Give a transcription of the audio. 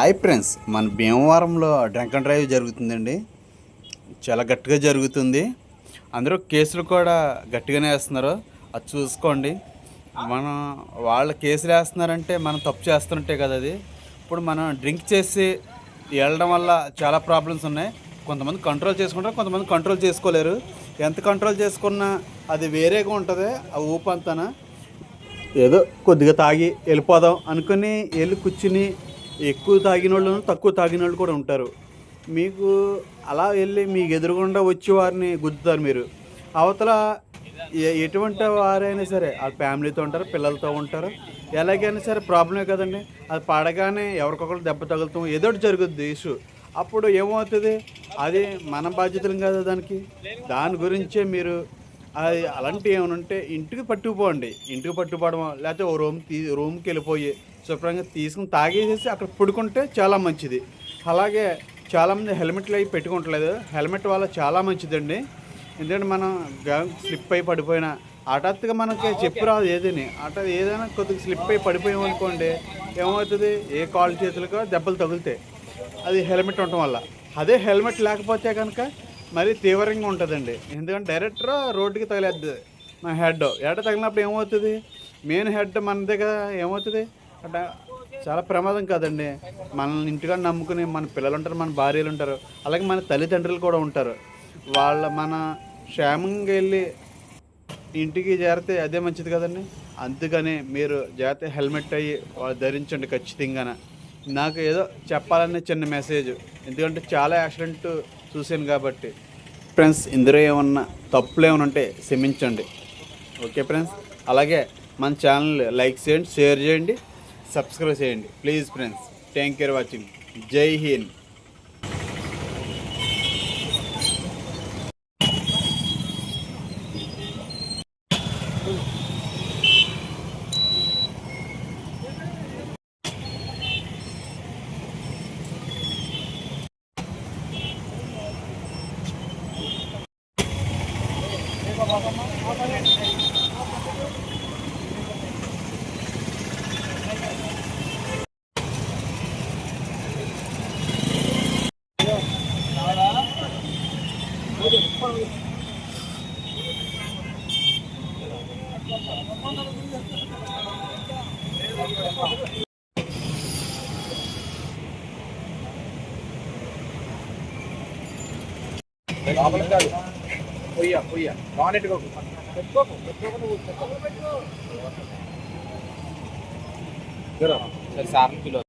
Hi friends మన భీమవరంలో drunk and drive జరుగుతుందండి. చాలా గట్టిగా జరుగుతుంది. అందరూ కేసులు కూడా గట్టిగానే వేస్తున్నారు. అది చూసుకోండి. మనం వాళ్ళ కేసులు వేస్తున్నారంటే మనం తప్పు చేస్తున్నట్టే కదా అది. ఇప్పుడు మనం డ్రింక్ చేసి వెళ్ళడం వల్ల చాలా ప్రాబ్లమ్స్ ఉన్నాయి. కొంతమంది కంట్రోల్ చేసుకుంటారు కొంతమంది కంట్రోల్ చేసుకోలేరు. ఎంత కంట్రోల్ చేసుకున్నా అది వేరేగా ఉంటుంది ఆ ఊపంతన ఏదో కొద్దిగా తాగి వెళ్ళిపోదాం అనుకుని వెళ్ళి కూర్చుని ఎక్కువ తాగిన వాళ్ళు తక్కువ తాగిన వాళ్ళు కూడా ఉంటారు. మీకు అలా వెళ్ళి మీకు ఎదురుగుండా వచ్చే వారిని గుద్దుతారు మీరు. అవతల ఎటువంటి వారైనా సరే వాళ్ళ ఫ్యామిలీతో ఉంటారు పిల్లలతో ఉంటారు? ఎలాగైనా సరే ప్రాబ్లమే కదండి. అది పడగానే ఎవరికొకరు దెబ్బ తగులుతాం ఏదో జరుగుద్ది ఇష్యూ. అప్పుడు ఏమవుతుంది? అది మన బాధ్యతలు కదా దానికి? దాని గురించే మీరు అది అలాంటివి ఏమైనా ఉంటే ఇంటికి పట్టుకుపోండి. ఇంటికి పట్టుకుపోవడం లేకపోతే ఓ రూమ్ తీ రూమ్కి వెళ్ళిపోయి శుభ్రంగా తీసుకుని తాగేసేసి అక్కడ పడుకుంటే చాలా మంచిది. అలాగే చాలామంది హెల్మెట్లు అవి పెట్టుకుంటలేదు. హెల్మెట్ వల్ల చాలా మంచిదండి. ఎందుకంటే మనం స్లిప్ అయి పడిపోయినా హఠాత్తుగా మనకి చెప్పు రాదు ఏదని. అట ఏదైనా కొద్దిగా స్లిప్ అయి పడిపోయాం అనుకోండి ఏమవుతుంది? ఏ కాలు చేతులకు దెబ్బలు తగులుతాయి. అది హెల్మెట్ ఉండటం వల్ల. అదే హెల్మెట్ లేకపోతే కనుక మరీ తీవ్రంగా ఉంటుందండి. ఎందుకంటే డైరెక్టర్ రోడ్డుకి తగిలేద్ది మా హెడ్ హెడ్ తగిలినప్పుడు ఏమవుతుంది? మెయిన్ హెడ్ మనదే కదా ఏమవుతుంది? అంటే చాలా ప్రమాదం కాదండి. మనల్ని ఇంటిగా నమ్ముకుని మన పిల్లలు ఉంటారు మన భార్యలు ఉంటారు అలాగే మన తల్లిదండ్రులు కూడా ఉంటారు. వాళ్ళ మన క్షేమంగా వెళ్ళి ఇంటికి చేరితే అదే మంచిది కదండి. అందుకని మీరు జాగ్రత్త హెల్మెట్ అయ్యి వాళ్ళు ధరించండి ఖచ్చితంగా నాకు ఏదో చెప్పాలనే చిన్న మెసేజ్ ఎందుకంటే చాలా యాక్సిడెంట్ చూశాను కాబట్టి. ఫ్రెండ్స్ ఇందులో ఏమన్నా తప్పులు ఏమైనా ఉంటే క్షమించండి. ఓకే ఫ్రెండ్స్ అలాగే మన ఛానల్ లైక్ చేయండి షేర్ చేయండి సబ్స్క్రైబ్ చేయండి. Please friends thank you watching Jai Hind లోపలికి కాదు పొయ్య పొయ్య బాగున్నట్టుగా పెట్టుకోకు పెట్టుకోకు నువ్వు సరే సార్ కిలో